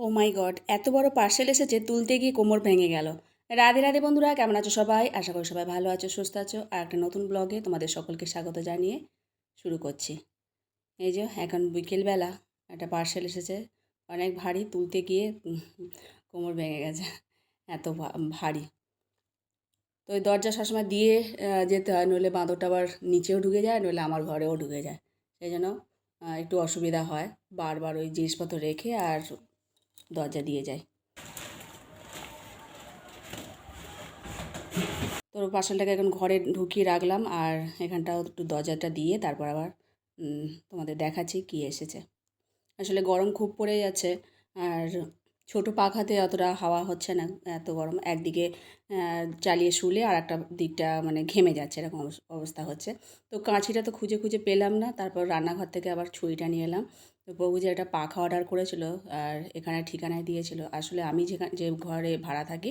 ও মাই god, এত বড় parcel এসেছে তুলতে গিয়ে কোমর ভেঙে গেল। রাধে রাধে বন্ধুরা, কেমন আছো সবাই? আশা করি সবাই ভালো আছো, সুস্থ আছো। আর একটা নতুন ব্লগে তোমাদের সকলকে স্বাগত জানিয়ে শুরু করছি। এই যে, এখন বিকেলবেলা একটা পার্সেল এসেছে। অনেক ভারী, তুলতে গিয়ে কোমর ভেঙে গেছে। এত ভারী। তো ওই দরজা সবসময় দিয়ে যেতে হয়, নইলে বাঁদরটা আবার নিচেও ঢুকে যায়, নইলে আমার ঘরেও ঢুকে যায়। সেই জন্য একটু অসুবিধা হয়। বারবার ওই জিনিসপত্র রেখে আর দরজা দিয়ে যায়। তো পার্সেলটাকে এখন ঘরে ঢুকিয়ে রাখলাম আর এখানটাও একটু দরজাটা দিয়ে তারপর আবার তোমাদের দেখাচ্ছি কি এসেছে। আসলে গরম খুব পড়ে যাচ্ছে আর ছোট পাখাতে অতটা হাওয়া হচ্ছে না, এত গরম। একদিকে চালিয়ে শুলে আর একটা দিকটা মানে ঘেমে যাচ্ছে এরকম অবস- অবস্থা হচ্ছে। তো কাঁচিটা তো খুঁজে খুঁজে পেলাম না, তারপর রান্নাঘর থেকে আবার ছুরিটা নিয়ে এলাম। তো প্রভু যে একটা পাখা অর্ডার করেছিল আর এখানে ঠিকানায় দিয়েছিল, আসলে আমি যেখানে, যে ঘরে ভাড়া থাকি,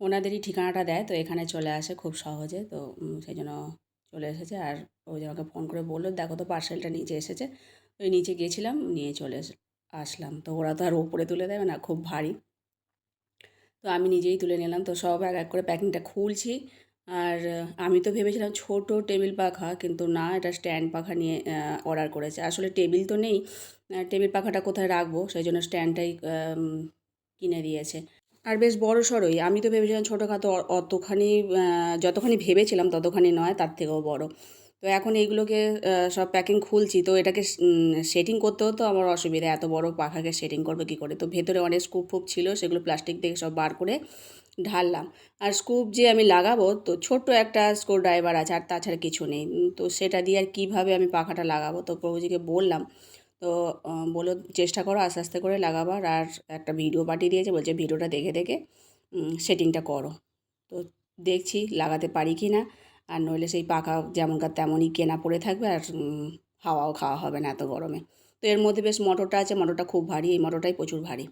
ওনাদেরই ঠিকানাটা দেয়, তো এখানে চলে আসে খুব সহজে, তো সেই জন্য চলে এসেছে। আর ওই যে আমাকে ফোন করে বলল, দেখো তো পার্সেলটা নিচে এসেছে। ওই নিচে গিয়েছিলাম, নিয়ে চলে আসলাম। তো ওরা তো আর ওপরে তুলে দেবে না, খুব ভারী। তো আমি নিজেই তুলে নিলাম, তো সব এক এক করে প্যাকিংটা খুলছি। আর আমি তো ভেবেছিলাম ছোট টেবিল পাখা, কিন্তু না, এটা স্ট্যান্ড পাখা নিয়ে অর্ডার করেছে। আসলে টেবিল তো নেই টেবিল পাখাটা কোথায় রাখব? সেই জন্য স্ট্যান্ডটাই কিনে দিয়েছে। আর বেশ বড় সড়ই, আমি তো ভেবেছিলাম ছোটোখাটো অতখানি যতখানি ভেবেছিলাম ততখানি নয়, তার থেকেও বড়। তো এখন এইগুলোকে সব প্যাকিং খুলছি, তো এটাকে সেটিং করতেও তো আমার অসুবিধা, এত বড় পাখাকে সেটিং করবে কী করে? তো ভেতরে অনেক স্কুপ ফুপ ছিল, সেগুলো প্লাস্টিক থেকে সব বার করে ঢাললাম। আর স্কুপ যে আমি লাগাবো, তো ছোট্ট একটা স্ক্রু ড্রাইভার আছে আর তাছাড়া কিছু নেই। তো সেটা দিয়ে আর কীভাবে আমি পাখাটা লাগাবো? তো প্রভুজিকে বললাম, তো বলো চেষ্টা করো আস্তে আস্তে করে লাগাবার। আর একটা ভিডিও পাঠিয়ে দিয়েছে, বলছে, ভিডিওটা দেখে দেখে সেটিংটা করো। তো দেখছি লাগাতে পারি কি না। আর নইলে সেই পাখা যেমনকার তেমনই কেনা পড়ে থাকবে আর হাওয়াও খাওয়া হবে না এত গরমে। তো এর মধ্যে বেশ মোটরটা আছে, মোটরটা খুব ভারী, এই মোটরটাই প্রচুর ভারী।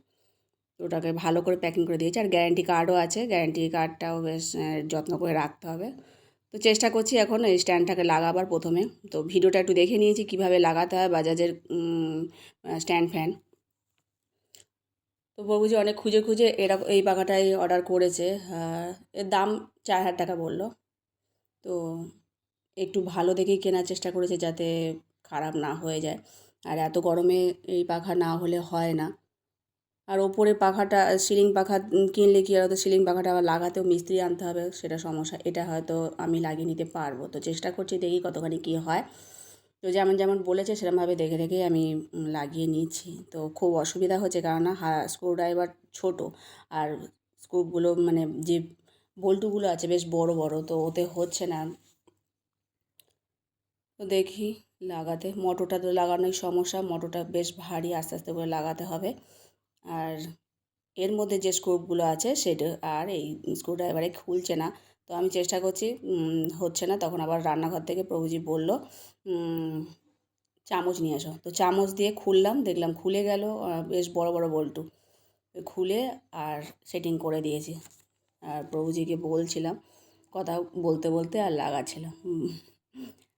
তো ওটাকে ভালো করে প্যাকিং করে দিয়েছে। আর গ্যারান্টি কার্ডও আছে। গ্যারান্টি কার্ডটাও বেশ যত্ন করে রাখতে হবে। তো চেষ্টা করছি এখন এই স্ট্যান্ডটাকে লাগাবার প্রথমে। তো ভিডিওটা একটু দেখে নিয়েছি, কীভাবে লাগাতে হয় বাজাজের স্ট্যান্ড ফ্যান তো যে অনেক খুঁজে খুঁজে এরকম এই পাখাটাই অর্ডার করেছে। এর দাম চার হাজার টাকা বলল। তো একটু ভালো দেখেই কেনার চেষ্টা করেছে যাতে খারাপ না হয়ে যায়। আর এত গরমে এই পাখা না হলে হয় না। আর ওপরে পাখাটা, সিলিং পাখা কিনলে কি হয়তো সিলিং পাখাটা আবার লাগাতেও মিস্ত্রি আনতে হবে, সেটা সমস্যা। এটা হয়তো আমি লাগিয়ে নিতে পারব। তো চেষ্টা করছি দেখি কতখানি কী হয়। তো যেমন যেমন বলেছে সেরকমভাবে দেখে দেখে আমি লাগিয়ে নিচ্ছি। তো খুব অসুবিধা হচ্ছে, কারণ স্ক্রু ড্রাইভার ছোটো আর স্ক্রুগুলো মানে যে বল্টুগুলো আছে, বেশ বড় বড়, তো ওতে হচ্ছে না। তো দেখি লাগাতে, মোটরটা তো লাগানোই সমস্যা, মোটরটা বেশ ভারী আস্তে আস্তে করে লাগাতে হবে। আর এর মধ্যে যে স্ক্রুপগুলো আছে সেটা, আর এই স্ক্রু ড্রাইভারে খুলছে না। তো আমি চেষ্টা করছি হচ্ছে না। তখন আবার রান্নাঘর থেকে প্রভুজি বলল চামচ নিয়ে আসো তো চামচ দিয়ে খুললাম, দেখলাম খুলে গেল বেশ বড় বড় বল্টু। খুলে আর সেটিং করে দিয়েছি। আর প্রভুজিকে বলছিলাম, কথা বলতে বলতে আর লাগাচ্ছিলাম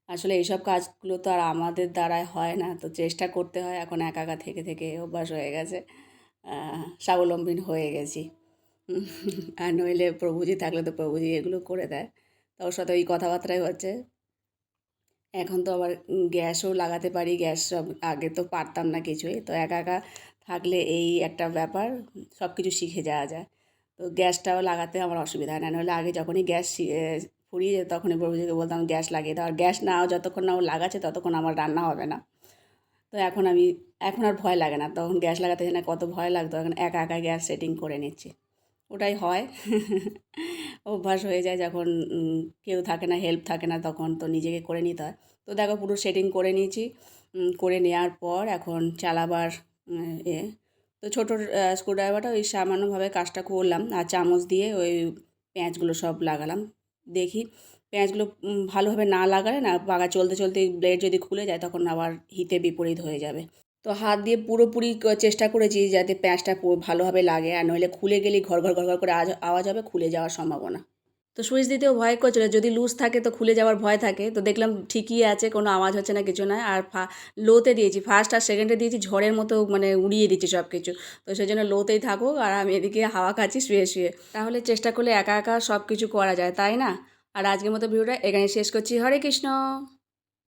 আসলে এইসব কাজগুলো তো আর আমাদের দ্বারায় হয় না। তো চেষ্টা করতে হয়, এখন একা একা থেকে থেকে অভ্যাস হয়ে গেছে। স্বাবলম্বী হয়ে গেছি। আর নইলে প্রভুজি থাকলে তো প্রভুজি এগুলো করে দেয়। তো ওর সাথে ওই কথাবার্তাই হচ্ছে। এখন তো আবার গ্যাসও লাগাতে পারি, গ্যাস সব আগে তো পারতাম না কিছুই। তো একা একা থাকলে এই একটা ব্যাপার সব কিছু শিখে যাওয়া যায়। তো গ্যাসটাও লাগাতে আমার অসুবিধা হয় না। নাহলে আগে যখনই গ্যাস ফুরিয়ে যেত, তখনই প্রভুজিকে বলতাম, গ্যাস লাগিয়ে দাও। আর গ্যাস না, যতক্ষণ না ও লাগাচ্ছে, ততক্ষণ আমার রান্না হবে না। তো এখন আমি, এখন আর ভয় লাগে না। তখন গ্যাস লাগাতে না কত ভয় লাগতো। এখন একা একা গ্যাস সেটিং করে নিচ্ছি। ওটাই হয়। অভ্যাস হয়ে যায় যখন কেউ থাকে না হেল্প থাকে না, তখন তো নিজেকে করে নিতে হয়। তো দেখো পুরো সেটিং করে নিয়েছি। করে নেওয়ার পর এখন চালাবার এ। তো ছোটো স্ক্রুড্রাইভারটা ওই সামান্যভাবে কাজটা করলাম। আর চামচ দিয়ে ওই পেঁয়াজগুলো সব লাগালাম। দেখি পেঁয়াজগুলো ভালোভাবে না লাগালে না পাকা চলতে চলতে ব্লেড যদি খুলে যায় তখন আবার হিতে বিপরীত হয়ে যাবে। তো হাত দিয়ে পুরোপুরি চেষ্টা করেছি যাতে পেঁয়াজটা ভালোভাবে লাগে, আর নইলে খুলে গেলেই ঘর ঘর ঘর ঘর করে আওয়াজ আওয়াজ হবে, খুলে যাওয়ার সম্ভাবনা। তো সুইচ দিতেও ভয় করছিল, যদি লুজ থাকে তো খুলে যাওয়ার ভয় থাকে। তো দেখলাম ঠিকই আছে, কোনো আওয়াজ হচ্ছে না, কিছু নয় আর ফা লোতে দিয়েছি ফার্স্ট আর সেকেন্ডে দিয়েছি, ঝড়ের মতো মানে উড়িয়ে দিচ্ছি সব কিছু তো সেই জন্য লোতেই থাকুক, আর আমি এদিকে হাওয়া খাচ্ছি, শুয়ে শুয়ে। তাহলে চেষ্টা করলে একা একা সব কিছু করা যায়, তাই না? আর আজকের মতো ভিডিওটা এখানে শেষ করছি। হরে কৃষ্ণ।